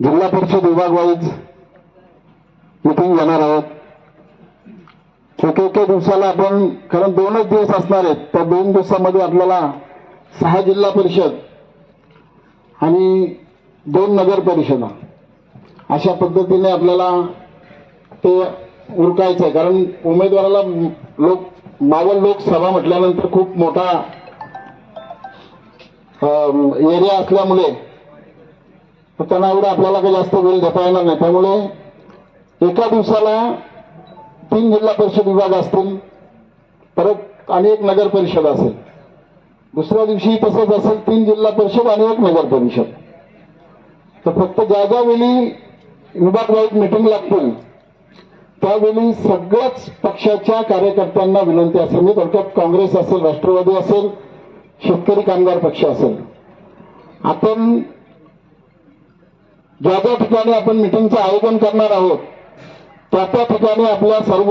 जिल्हा परिषद विभाग वाईज मिटिंग घेणार आहोत. एका एके दिवसाला आपण कारण दोनच दिवस असणार आहेत त्या दोन दिवसामध्ये आपल्याला सहा जिल्हा परिषद आणि दोन नगर परिषदा. अशा पद्धतीने आपल्याला ते उरकायचं आहे. कारण उमेदवाराला लोक मावळ लोकसभा म्हटल्यानंतर खूप मोठा एरिया असल्यामुळे त्यांना एवढं आपल्याला काही जास्त वेळ घेता येणार नाही. त्यामुळे एका दिवसाला तीन जिल्हा परिषद विभाग असतील परत आणि एक नगर परिषद असेल. दुसऱ्या दिवशी तसंच असेल तीन जिल्हा परिषद आणि एक नगर परिषद. तर फक्त ज्या ज्या वेळी विभाग मिटिंग लागतील त्यावेळी सगळ्याच पक्षाच्या कार्यकर्त्यांना विनंती असेल. मी थोडक्यात काँग्रेस असेल राष्ट्रवादी असेल शेतकरी कामगार पक्ष असेल. आपण ज्या ज्या ठिकाणी आपण मिटिंगचं आयोजन करणार आहोत त्या त्या ठिकाणी आपल्या सर्व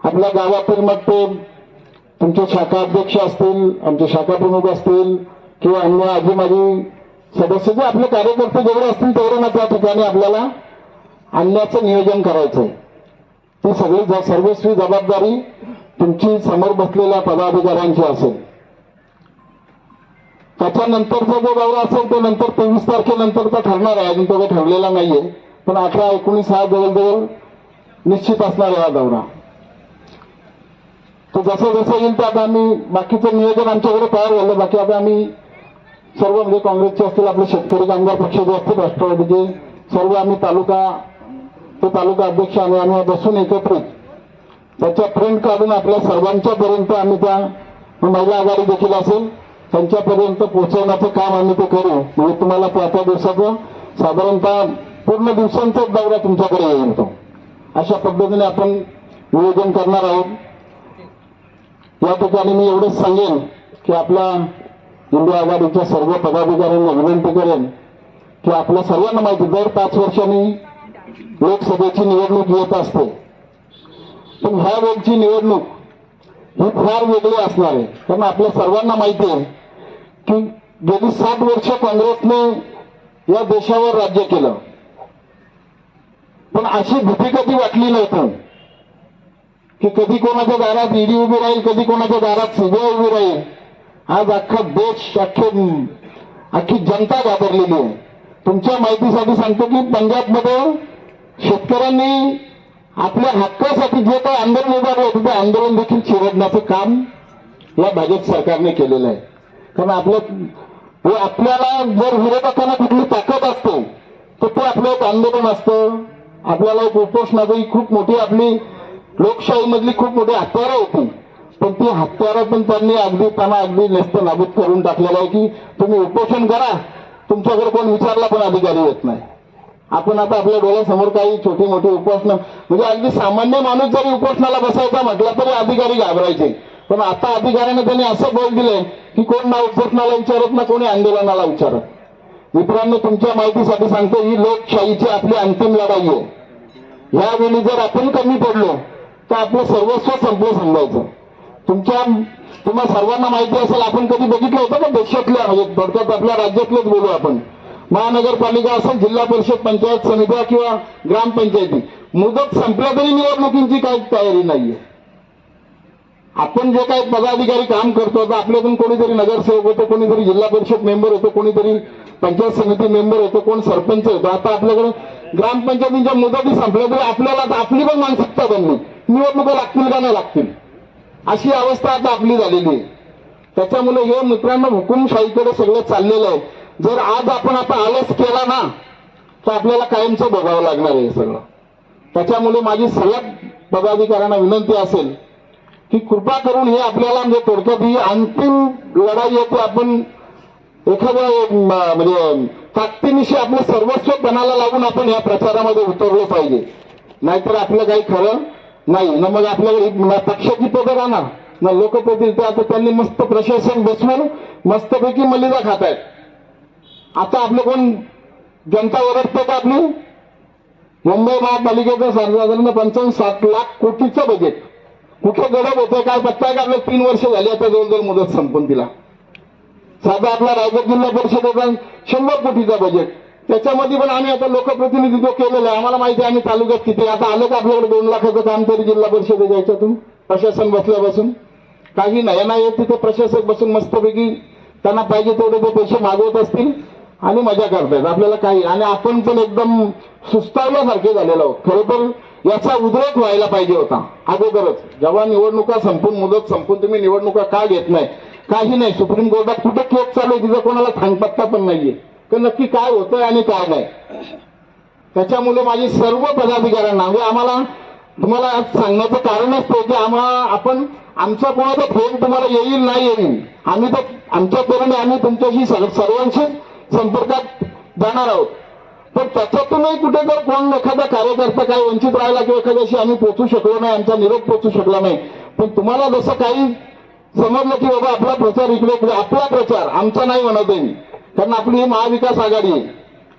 आपल्या गावातील मग ते तुमचे शाखा अध्यक्ष असतील आमचे शाखा प्रमुख असतील किंवा अन्य आजूबाजू सदस्य जे आपले कार्यकर्ते जेवढे असतील तेवढे ना त्या ठिकाणी आपल्याला आणण्याचं नियोजन करायचं ती सगळी सर्वस्वी जबाबदारी तुमची समोर बसलेल्या पदाधिकाऱ्यांची असेल. त्याच्यानंतरचा जो दौरा असेल तो नंतर तेवीस तारखेनंतरचा ठरणार आहे. अजून तो काही ठरलेला नाहीये. पण अठरा एकोणीस हा जवळजवळ निश्चित असणार आहे हा दौरा. तो जसं जसं येईल त्यात आता आम्ही बाकीचं नियोजन आमच्याकडे तयार झालं. बाकी आता आम्ही सर्व म्हणजे काँग्रेसचे असतील आपले शेतकरी कामगार पक्ष जे असतील राष्ट्रवादीचे सर्व आम्ही तालुका ते तालुका अध्यक्ष आणि आम्ही बसून एकत्रित त्याच्या प्रिंट काढून आपल्या सर्वांच्यापर्यंत आम्ही त्या महिला आघाडी देखील असेल. त्यांच्यापर्यंत पोहोचवण्याचं काम आम्ही ते करू. म्हणजे तुम्हाला त्या त्या दिवसाचं साधारणतः पूर्ण दिवसांचा दौरा तुमच्याकडे येईल तो अशा पद्धतीने आपण नियोजन करणार आहोत. या ठिकाणी मी एवढंच सांगेन की आपल्या इंडिया आघाडीच्या सर्व पदाधिकाऱ्यांना विनंती करेन की आपल्या सर्वांना माहिती दर पाच वर्षांनी लोकसभेची निवडणूक येत असते. पण ह्या वेळची निवडणूक ही फार वेगळी असणार आहे. कारण आपल्या सर्वांना माहिती आहे की गेली सात वर्ष काँग्रेसने या देशावर राज्य केलं. पण अशी भीती कधी वाटली नव्हती की कधी कोणाच्या दारात ईडी उभी राहील कधी कोणाच्या दारात सीबीआय उभी राहील. आज अख्खा देश अख्खे अख्खी जनता घाबरलेली आहे. तुमच्या माहितीसाठी सांगतो की पंजाबमध्ये शेतकऱ्यांनी आपल्या हक्कासाठी जे काही आंदोलन उभारलं होतं ते आंदोलन देखील चिरडण्याचं काम या भाजप सरकारने केलेलं आहे. कारण आपलं आपल्याला जर विरोधकांना कुठली ताकद असते तर ते आपलं एक आंदोलन असतं. आपल्याला एक उपोषणाची खूप मोठी आपली लोकशाहीमधली खूप मोठी हत्यारं होती. पण ती हत्यारं पण त्यांनी अगदी त्यांना अगदी नेस्त नाबूद करून टाकलेलं आहे की तुम्ही उपोषण करा तुमच्याकडे कोण विचारला पण अधिकारी येत नाही. आपण आता आपल्या डोळ्यासमोर काही छोटी मोठी उपासना म्हणजे अगदी सामान्य माणूस जरी उपोषणाला बसायचा म्हटला तरी अधिकारी घाबरायचे. पण आता अधिकाऱ्याने त्यांनी असं बोल दिलंय की कोण ना उपोषणाला विचारत ना कोणी आंदोलनाला विचारत. मित्रांनो तुमच्या माहितीसाठी सांगतो ही लोकशाहीची आपली अंतिम लढाई आहे. यावेळी जर आपण कमी पडलो तर आपलं सर्वस्व संपलं समजायचं. तुमच्या तुम्हा सर्वांना माहिती असेल आपण कधी बघितलं होतं का देशातल्या म्हणजे थोडक्यात आपल्या राज्यातलंच बोलू आपण. महानगरपालिका असेल जिल्हा परिषद पंचायत समित्या किंवा ग्रामपंचायती मुदत संपल्या तरी निवडणुकींची काही तयारी नाहीये. आपण जे काही पदाधिकारी काम करतो तर आपल्यातून कोणीतरी नगरसेवक होतो कोणीतरी जिल्हा परिषद मेंबर होतो कोणीतरी पंचायत समिती मेंबर होतो कोण सरपंच होतो. आता आपल्याकडे ग्रामपंचायतींच्या मुदती संपल्या तरी आपल्याला आता आपली पण मानसिकता बनली. निवडणुका लागतील का नाही लागतील? अशी अवस्था आता आपली झालेली आहे. त्याच्यामुळे हे मित्रांनो हुकुमशाहीकडे सगळं चाललेलं आहे. जर आज आपण आता आलस केला ना तर आपल्याला कायमचं बघावं लागणार आहे हे सगळं. त्याच्यामुळे माझी सलग पदाधिकाऱ्यांना विनंती असेल की कृपा करून हे आपल्याला म्हणजे थोडक्यात ही अंतिम लढाई आहे ती आपण एखाद्या म्हणजे ताकदीनिशी आपलं सर्वस्व पणाला लावून आपण या प्रचारामध्ये उतरलं पाहिजे. नाहीतर आपलं काही खरं नाही. ना मग आपल्याकडे पक्षाची पदं राहणार. ना लोकप्रतिनिधी. आता त्यांनी मस्त प्रशासन बसवून मस्तपैकी मलिदा खात आहेत आता आपलं कोण? जनता ओरडतो का आपली मुंबई महापालिकेचं साधारण पंचावन्न सात लाख कोटीचं बजेट कुठे गडप होतं काय पत्ता आहे का? आपलं तीन वर्ष झाली आता जवळजवळ मुदत संपून तिला. साधा आपला रायगड जिल्हा परिषदेचा शंभर कोटीचा बजेट त्याच्यामध्ये पण आम्ही आता लोकप्रतिनिधित्व केलेलं आहे आम्हाला माहिती आहे आम्ही तालुक्यात किती आता आलं का आपल्याकडे दोन लाखाचं काम तरी जिल्हा परिषदेच्या याच्यातून? प्रशासन बसल्यापासून? काही नाही. यांना येत तिथे प्रशासक बसून मस्तपैकी त्यांना पाहिजे तेवढे ते पैसे मागवत असतील. आणि मजा करतायत आपल्याला काही आणि आपण पण एकदम सुस्तावल्यासारखे झालेलो आहोत. खरं तर याचा उद्रेक व्हायला पाहिजे होता. अगोदरच. जेव्हा निवडणुका संपून मुदत संपून तुम्ही निवडणुका का घेत नाही? काही नाही. सुप्रीम कोर्टात कुठे केस चालू आहे तिथं कोणाला थांगपत्ता पण नाहीये. तर नक्की काय होतंय आणि काय नाही? त्याच्यामुळे माझी सर्व पदाधिकाऱ्यांना म्हणजे आम्हाला तुम्हाला सांगण्याचं कारणच ते की आम्हाला आपण आमचा कोणाचा फोन तुम्हाला येईल नाही येईल. आम्ही तर आमच्या तरुणी आम्ही तुमच्याशी सर्वांशी संपर्कात जाणार आहोत. पण त्याच्यातूनही कुठे जर कोण एखादा कार्यकर्ता काय वंचित राहिला किंवा एखाद्याशी आम्ही पोचू शकलो नाही आमचा निरोप पोचू शकला नाही. पण तुम्हाला जसं काही समजलं की बाबा आपला प्रचार इकडे आपला प्रचार आमचा नाही म्हणत आहे मी. कारण आपली ही महाविकास आघाडी आहे.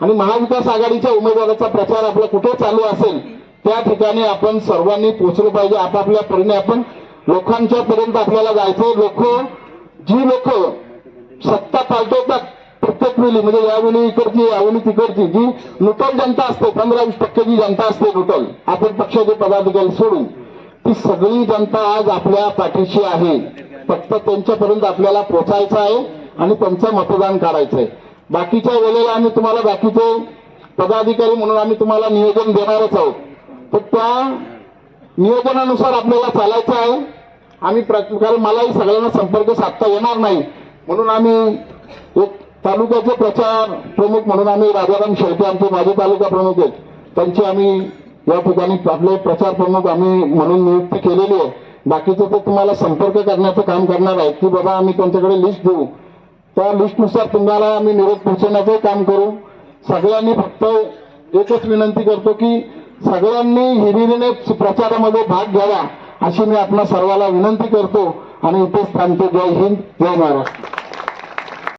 आणि महाविकास आघाडीच्या उमेदवाराचा प्रचार आपला कुठे चालू असेल त्या ठिकाणी आपण सर्वांनी पोचलं पाहिजे. आपापल्या परीने आपण लोकांच्या पर्यंत आपल्याला जायचं लोक जी लोक सत्ता पालटवतात प्रत्येक वेळी म्हणजे यावेळी इकडची यावेळी तिकडची जी नुटल जनता असते पंधरा वीस टक्के जी जनता असते लुटल आपण पक्षाचे पदाधिकारी सोडून ती सगळी जनता आज आपल्या पाठीशी आहे. फक्त त्यांच्यापर्यंत आपल्याला पोचायचं आहे आणि त्यांचं मतदान काढायचं आहे. बाकीच्या वेळेला आम्ही तुम्हाला बाकीचे पदाधिकारी म्हणून आम्ही तुम्हाला नियोजन देणारच आहोत. तर त्या नियोजनानुसार आपल्याला चालायचं आहे. आम्ही कारण मलाही सगळ्यांना संपर्क साधता येणार नाही. म्हणून आम्ही एक तालुक्याचे प्रचार प्रमुख म्हणून आम्ही राजाराम शेळके आमचे माझे तालुका प्रमुख आहेत. त्यांची आम्ही या ठिकाणी आपले प्रचार प्रमुख आम्ही म्हणून नियुक्ती केलेली आहे. बाकीचं ते तुम्हाला संपर्क करण्याचं काम करणार आहे की बाबा आम्ही त्यांच्याकडे लिस्ट देऊ. त्या लिस्टनुसार तुम्हाला आम्ही निरोप पोहोचवण्याचं काम करू. सगळ्यांनी फक्त एकच विनंती करतो की सगळ्यांनी हिरिरीने प्रचारामध्ये भाग घ्यावा अशी मी आपल्या सर्वाला विनंती करतो. आणि इथेच थांबतो. जय हिंद जय महाराष्ट्र.